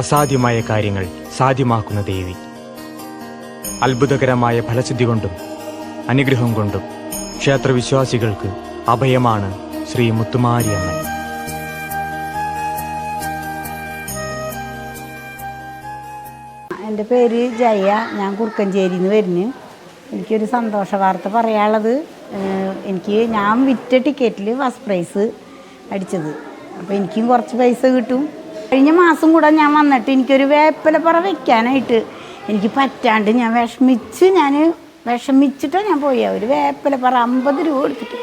അസാധ്യമായ കാര്യങ്ങൾ സാധ്യമാക്കുന്ന ദേവി അത്ഭുതകരമായ ഫലസിദ്ധി കൊണ്ടും അനുഗ്രഹം കൊണ്ടും ക്ഷേത്രവിശ്വാസികൾക്ക് അഭയമാണ് ശ്രീ മുത്തുമാരിയമ്മൻ എന്റെ പേര് ജയ ഞാൻ കുറുക്കഞ്ചേരിയിൽ നിന്ന് വരുന്നു. എനിക്കൊരു സന്തോഷ വാർത്ത പറയാനുള്ളത് എനിക്ക് ഞാൻ വിറ്റ ടിക്കറ്റിൽ ഫസ്റ്റ് പ്രൈസ് അടിച്ചത്. അപ്പോൾ എനിക്കും കുറച്ച് പൈസ കിട്ടും. കഴിഞ്ഞ മാസം കൂടെ ഞാൻ വന്നിട്ട് എനിക്കൊരു വേപ്പിലപ്പുറ വെക്കാനായിട്ട് എനിക്ക് പറ്റാണ്ട് ഞാൻ വിഷമിച്ച് ഞാൻ വിഷമിച്ചിട്ടാണ് ഞാൻ പോയ. ഒരു വേപ്പിലപ്പുറ അമ്പത് രൂപ കൊടുത്തിട്ട്.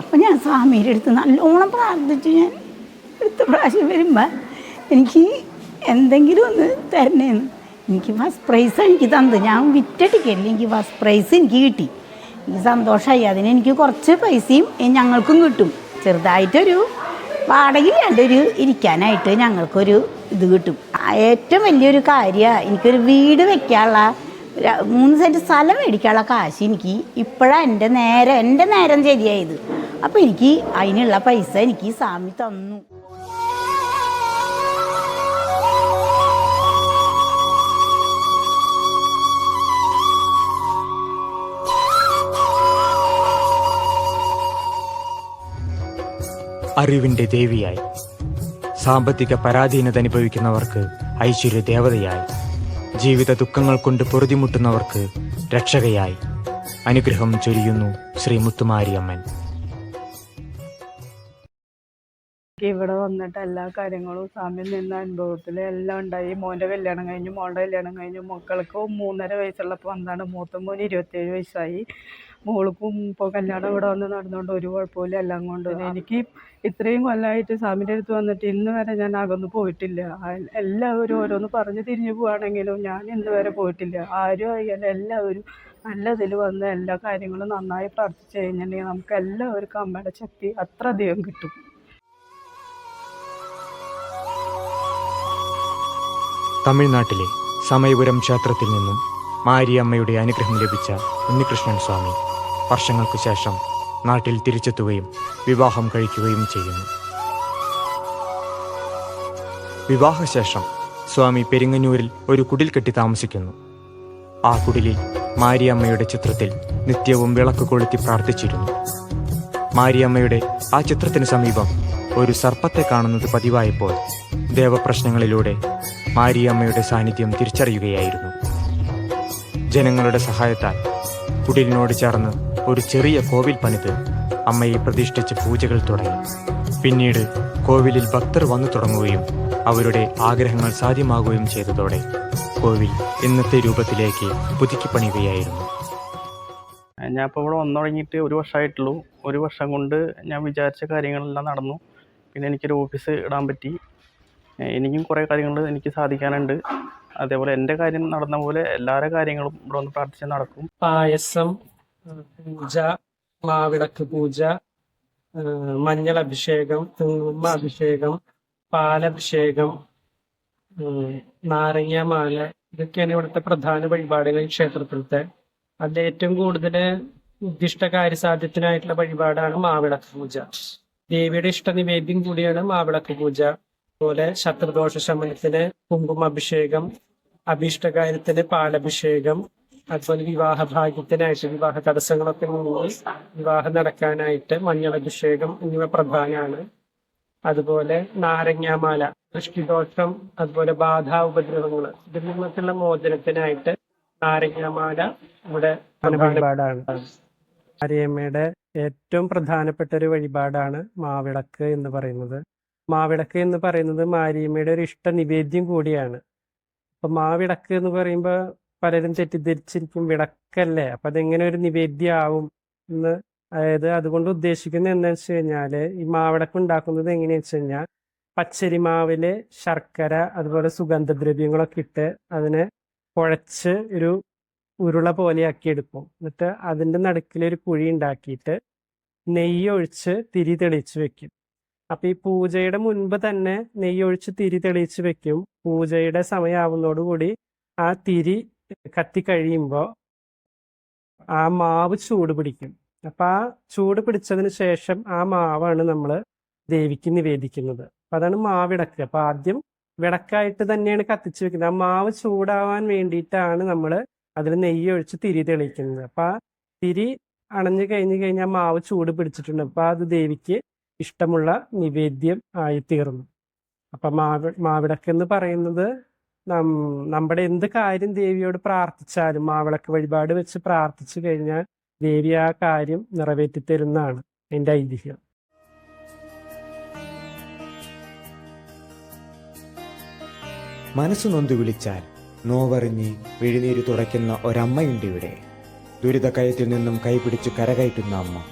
അപ്പോൾ ഞാൻ സ്വാമിയുടെ അടുത്ത് നല്ലോണം പ്രാർത്ഥിച്ചു ഞാൻ. അടുത്ത പ്രാവശ്യം വരുമ്പോൾ എനിക്ക് എന്തെങ്കിലും ഒന്ന് തരണേന്ന്. എനിക്ക് ഫസ്റ്റ് പ്രൈസ് എനിക്ക് തന്നത്. ഞാൻ വിറ്റ ടിക്കറ്റിൽ എനിക്ക് ഫസ്റ്റ് പ്രൈസ് എനിക്ക് കിട്ടി. എനിക്ക് സന്തോഷമായി അതിന് എനിക്ക് കുറച്ച് പൈസയും ഞങ്ങൾക്കും കിട്ടും. ചെറുതായിട്ടൊരു വാടകയില്ലാണ്ട് ഒരു ഇരിക്കാനായിട്ട് ഞങ്ങൾക്കൊരു ഇത് കിട്ടും. ഏറ്റവും വലിയൊരു കാര്യമാണ് എനിക്കൊരു വീട് വെക്കാനുള്ള മൂന്ന് സെന്റ് സ്ഥലം മേടിക്കാനുള്ള കാശ് എനിക്ക് ഇപ്പോഴാണ് എന്റെ നേരം എന്റെ നേരം ശരിയായത്. അപ്പോൾ എനിക്ക് അതിനുള്ള പൈസ എനിക്ക് സ്വാമി തന്നു. അറിവിന്റെ ദേവിയായി. സാമ്പത്തിക പരാധീനത അനുഭവിക്കുന്നവർക്ക് ഐശ്വര്യ ദേവതയായി ജീവിത ദുഃഖങ്ങൾ കൊണ്ട് പൊറുതിമുട്ടുന്നവർക്ക് രക്ഷകയായി. അനുഗ്രഹം ചൊരിയുന്നു ശ്രീ മുത്തുമാരിയമ്മൻ ഇവിടെ വന്നിട്ട് എല്ലാ കാര്യങ്ങളും സ്വാമിയിൽ നിന്ന അനുഭവത്തിൽ എല്ലാം ഉണ്ടായി. മോന്റെ കല്യാണം കഴിഞ്ഞു മോളുടെ കല്യാണം കഴിഞ്ഞു. മക്കൾക്ക് മൂന്നര വയസ്സുള്ളപ്പോൾ വന്നാണ് മൂത്ത മോന് ഇരുപത്തേഴ് വയസ്സായി. മോൾക്കും ഇപ്പോൾ കല്യാണം ഇവിടെ വന്ന് നടന്നുകൊണ്ട് ഒരു കുഴപ്പമില്ല എല്ലാം കൊണ്ട് എനിക്ക് ഇത്രയും കൊല്ലമായിട്ട് സ്വാമിന്റെ അടുത്ത് വന്നിട്ട് ഇന്ന് വരെ ഞാൻ അകന്നു പോയിട്ടില്ല. എല്ലാവരും ഓരോന്ന് പറഞ്ഞ് തിരിഞ്ഞു പോവാണെങ്കിലും ഞാൻ ഇന്ന് വരെ പോയിട്ടില്ല. ആരും ആയാലും എല്ലാവരും നല്ല നല്ലതിൽ വന്ന് എല്ലാ കാര്യങ്ങളും നന്നായി പ്രാർത്ഥിച്ചു കഴിഞ്ഞിട്ടുണ്ടെങ്കിൽ നമുക്ക് എല്ലാവർക്കും അമ്മയുടെ ശക്തി അത്ര അധികം കിട്ടും. തമിഴ്നാട്ടിലെ സമയപുരം ക്ഷേത്രത്തിൽ നിന്നും മാരിയമ്മയുടെ അനുഗ്രഹം ലഭിച്ച ഉണ്ണികൃഷ്ണൻ സ്വാമി വർഷങ്ങൾക്ക് ശേഷം നാട്ടിൽ തിരിച്ചെത്തുകയും വിവാഹം കഴിക്കുകയും ചെയ്യുന്നു. വിവാഹശേഷം സ്വാമി പെരിങ്ങന്നൂരിൽ ഒരു കുടിൽ കെട്ടി താമസിക്കുന്നു. ആ കുടിലിൽ മാരിയമ്മയുടെ ചിത്രത്തിൽ നിത്യവും വിളക്ക് കൊളുത്തി പ്രാർത്ഥിച്ചിരുന്നു. മാരിയമ്മയുടെ ആ ചിത്രത്തിന് സമീപം ഒരു സർപ്പത്തെ കാണുന്നത് പതിവായപ്പോൾ ദേവപ്രശ്നങ്ങളിലൂടെ മാരിയമ്മയുടെ സാന്നിധ്യം തിരിച്ചറിയുകയായിരുന്നു. ജനങ്ങളുടെ സഹായത്താൽ കുടിലിനോട് ചേർന്ന് ഒരു ചെറിയ കോവിൽ പണിത് അമ്മയെ പ്രതിഷ്ഠിച്ച് പൂജകൾ തുടങ്ങി. പിന്നീട് കോവിലിൽ ഭക്തർ വന്നു തുടങ്ങുകയും അവരുടെ ആഗ്രഹങ്ങൾ സാധ്യമാകുകയും ചെയ്തതോടെ കോവിൽ ഇന്നത്തെ രൂപത്തിലേക്ക് പുതുക്കി പണിയുകയായിരുന്നു ഞാൻ ഇപ്പോൾ ഇവിടെ വന്നു തുടങ്ങിയിട്ട് ഒരു വർഷമായിട്ടുള്ളൂ. ഒരു വർഷം കൊണ്ട് ഞാൻ വിചാരിച്ച കാര്യങ്ങളെല്ലാം നടന്നു. പിന്നെ എനിക്കൊരു ഓഫീസ് ഇടാൻ പറ്റി. എനിക്കും കുറേ കാര്യങ്ങൾ എനിക്ക് സാധിക്കാനുണ്ട്. അതേപോലെ എന്റെ കാര്യം നടന്ന പോലെ എല്ലാവരുടെ കാര്യങ്ങളും ഇവിടെ വന്ന് പ്രാർത്ഥിച്ച് നടക്കും. പായസം പൂജ മാവിളക്ക് പൂജ മഞ്ഞൾ അഭിഷേകം കുങ്കുമ അഭിഷേകം പാലഭിഷേകം നാരങ്ങ നാരങ്ങാമാല ഇതൊക്കെയാണ് ഇവിടുത്തെ പ്രധാന വഴിപാടുകൾ ക്ഷേത്രത്തിലത്തെ. അതിൽ ഏറ്റവും കൂടുതൽ ഉദ്ദിഷ്ട കാര്യസാധ്യത്തിനായിട്ടുള്ള വഴിപാടാണ് മാവിളക്ക് പൂജ. ദേവിയുടെ ഇഷ്ട നിവേദ്യം കൂടിയാണ് മാവിളക്ക് പൂജ. അതുപോലെ ശത്രുദോഷ ശമനത്തിന് കുങ്കുമാഭിഷേകം അഭീഷ്ടകാര്യത്തിന് പാലഭിഷേകം അതുപോലെ വിവാഹ ഭാഗ്യത്തിനായിട്ട് വിവാഹ തടസ്സങ്ങളൊക്കെ നീങ്ങി വിവാഹം നടക്കാനായിട്ട് മഞ്ഞളഭിഷേകം എന്നിവ പ്രധാനമാണ് അതുപോലെ നാരങ്ങാമാല ദൃഷ്ടിദോഷം അതുപോലെ ബാധാ ഉപദ്രവങ്ങൾ ഇതിൽ നിന്നൊക്കെയുള്ള മോചനത്തിനായിട്ട് നാരങ്ങാമാല ഇവിടെ വഴിപാടാണ്. മാരിയമ്മയുടെ ഏറ്റവും പ്രധാനപ്പെട്ട ഒരു വഴിപാടാണ് മാവിളക്ക് എന്ന് പറയുന്നത്. മാവിളക്ക് എന്ന് പറയുന്നത് മാരിയമ്മയുടെ ഒരു ഇഷ്ട നിവേദ്യം കൂടിയാണ്. അപ്പൊ മാവിടക്ക് എന്ന് പറയുമ്പോൾ പലരും തെറ്റിദ്ധരിച്ചിരിക്കും വിടക്കല്ലേ? അപ്പൊ അതെങ്ങനെ ഒരു നിവേദ്യം ആവും എന്ന് അതായത് അതുകൊണ്ട് ഉദ്ദേശിക്കുന്നത് എന്താണെന്ന് വെച്ച് കഴിഞ്ഞാൽ ഈ മാവിടക്ക് ഉണ്ടാക്കുന്നത് എങ്ങനെയാന്ന് വെച്ച് കഴിഞ്ഞാൽ പച്ചരി മാവിൽ ശർക്കര അതുപോലെ സുഗന്ധദ്രവ്യങ്ങളൊക്കെ ഇട്ട് അതിനെ കുഴച്ച് ഒരു ഉരുള പോലെയാക്കി എടുക്കും. എന്നിട്ട് അതിന്റെ നടുക്കിലൊരു കുഴി ഉണ്ടാക്കിയിട്ട് നെയ്യ് ഒഴിച്ച് തിരി തെളിച്ച് വെക്കും. അപ്പൊ ഈ പൂജയുടെ മുൻപ് തന്നെ നെയ്യൊഴിച്ച് തിരി തെളിയിച്ച് വെക്കും. പൂജയുടെ സമയമാവുന്നതോടുകൂടി ആ തിരി കത്തി കഴിയുമ്പോൾ ആ മാവ് ചൂട് പിടിക്കും. അപ്പൊ ആ ചൂട് പിടിച്ചതിന് ശേഷം ആ മാവാണ് നമ്മൾ ദേവിക്ക് നിവേദിക്കുന്നത്. അപ്പൊ അതാണ് മാവിടക്ക് അപ്പൊ ആദ്യം വിളക്കായിട്ട് തന്നെയാണ് കത്തിച്ചു വെക്കുന്നത്. ആ മാവ് ചൂടാവാൻ വേണ്ടിയിട്ടാണ് നമ്മൾ അതിൽ നെയ്യ് ഒഴിച്ച് തിരി തെളിയിക്കുന്നത്. അപ്പൊ ആ തിരി അണഞ്ഞു കഴിഞ്ഞു കഴിഞ്ഞാൽ മാവ് ചൂട് പിടിച്ചിട്ടുണ്ട്. അപ്പൊ അത് ദേവിക്ക് ഇഷ്ടമുള്ള നിവേദ്യം ആയിത്തീർന്നു. അപ്പൊ മാവ് മാവിളക്ക് എന്ന് പറയുന്നത് നം നമ്മുടെ എന്ത് കാര്യം ദേവിയോട് പ്രാർത്ഥിച്ചാലും മാവിളക്ക് വഴിപാട് വെച്ച് പ്രാർത്ഥിച്ചു കഴിഞ്ഞാൽ ദേവി ആ കാര്യം നിറവേറ്റി തരുന്നതാണ് എന്റെ ഐതിഹ്യം. മനസ്സു നൊന്തു വിളിച്ചാൽ നോവറിഞ്ഞ് വിഴിനീര് തുടയ്ക്കുന്ന ഒരമ്മയുണ്ട് ഇവിടെ. ദുരിതക്കയത്തിൽ നിന്നും കൈപിടിച്ച് കരകയറ്റുന്ന അമ്മ.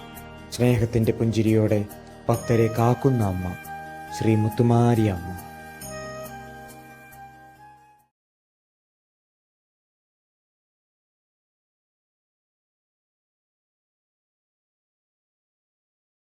സ്നേഹത്തിന്റെ പുഞ്ചിരിയോടെ ഭക്തരെ കാക്കുന്ന അമ്മ ശ്രീ മുത്തുമാരി അമ്മ